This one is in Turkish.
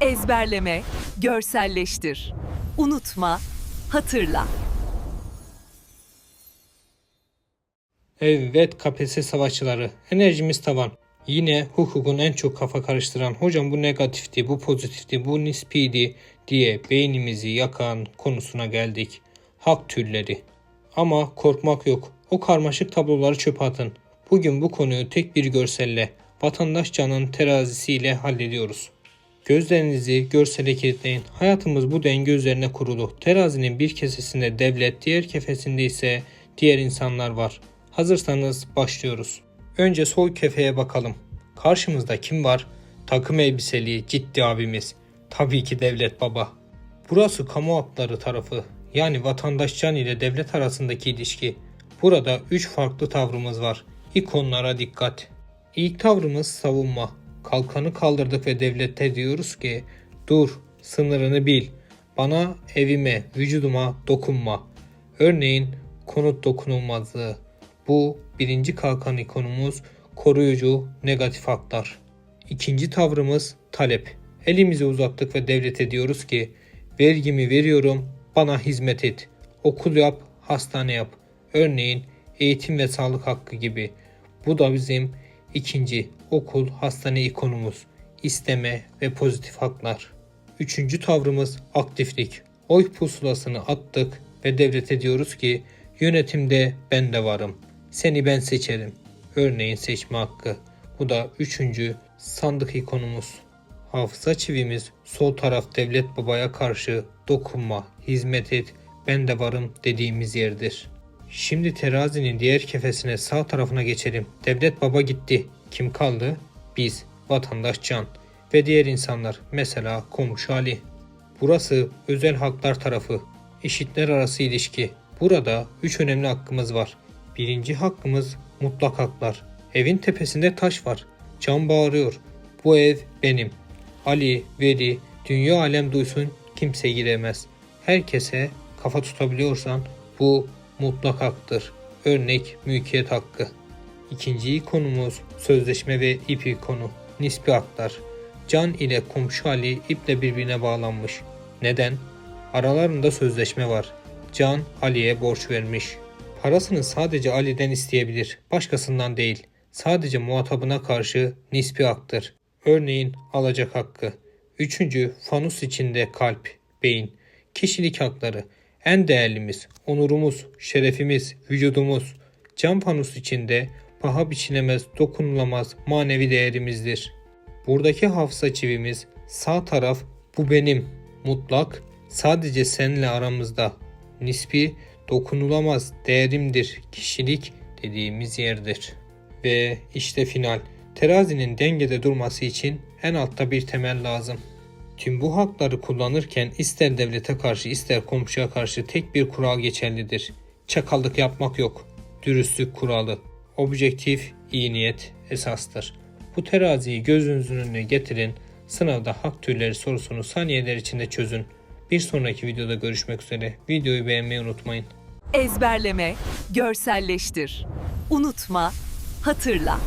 Ezberleme, görselleştir. Unutma, hatırla. Evet KPSS savaşçıları. Enerjimiz tavan. Yine hukukun en çok kafa karıştıran hocam bu negatifti, bu pozitifti, bu nispiydi diye beynimizi yakan konusuna geldik. Hak türleri. Ama korkmak yok. O karmaşık tabloları çöpe atın. Bugün bu konuyu tek bir görselle, vatandaş canın terazisiyle hallediyoruz. Gözlerinizi görsele kilitleyin. Hayatımız bu denge üzerine kurulu. Terazinin bir kesesinde devlet, diğer kefesinde ise diğer insanlar var. Hazırsanız başlıyoruz. Önce sol kefeye bakalım. Karşımızda kim var? Takım elbiseli ciddi abimiz. Tabii ki devlet baba. Burası kamu hakları tarafı. Yani vatandaş can ile devlet arasındaki ilişki. Burada 3 farklı tavrımız var. İlk onlara dikkat. İlk tavrımız savunma. Kalkanı kaldırdık ve devlete diyoruz ki dur sınırını bil. Bana evime, vücuduma dokunma. Örneğin konut dokunulmazlığı. Bu birinci kalkan ikonumuz koruyucu negatif haklar. İkinci tavrımız talep. Elimizi uzattık ve devlete diyoruz ki vergimi veriyorum bana hizmet et. Okul yap, hastane yap. Örneğin eğitim ve sağlık hakkı gibi. Bu da bizim ikinci okul, hastane ikonumuz. İsteme ve pozitif haklar. Üçüncü tavrımız aktiflik. Oy pusulasını attık ve devlete diyoruz ki yönetimde ben de varım. Seni ben seçerim. Örneğin seçme hakkı. Bu da üçüncü sandık ikonumuz. Hafıza çivimiz sol taraf devlet babaya karşı dokunma, hizmet et, ben de varım dediğimiz yerdir. Şimdi terazinin diğer kefesine sağ tarafına geçelim. Devlet baba gitti. Kim kaldı? Biz, vatandaş can ve diğer insanlar mesela komşu Ali. Burası özel haklar tarafı. Eşitler arası ilişki. Burada üç önemli hakkımız var. Birinci hakkımız mutlak haklar. Evin tepesinde taş var. Can bağırıyor. Bu ev benim. Ali, Veli, dünya alem duysun kimse giremez. Herkese kafa tutabiliyorsan bu mutlak haktır. Örnek mülkiyet hakkı. İkinci konumuz sözleşme ve ip ikonu. Nispi haklar. Can ile komşu Ali iple birbirine bağlanmış. Neden? Aralarında sözleşme var. Can Ali'ye borç vermiş. Parasını sadece Ali'den isteyebilir, başkasından değil. Sadece muhatabına karşı nispi haktır. Örneğin alacak hakkı. Üçüncü, fanus içinde kalp, beyin. Kişilik hakları. En değerlimiz, onurumuz, şerefimiz, vücudumuz. Cam fanus içinde paha biçilemez, dokunulamaz manevi değerimizdir. Buradaki hafıza çivimiz sağ taraf bu benim, mutlak, sadece seninle aramızda. Nispi, dokunulamaz değerimdir, kişilik dediğimiz yerdir. Ve işte final. Terazinin dengede durması için en altta bir temel lazım. Tüm bu hakları kullanırken ister devlete karşı ister komşuya karşı tek bir kural geçerlidir. Çakallık yapmak yok. Dürüstlük kuralı. Objektif, iyi niyet esastır. Bu teraziyi gözünüzün önüne getirin. Sınavda hak türleri sorusunu saniyeler içinde çözün. Bir sonraki videoda görüşmek üzere. Videoyu beğenmeyi unutmayın. Ezberleme, görselleştir. Unutma, hatırla.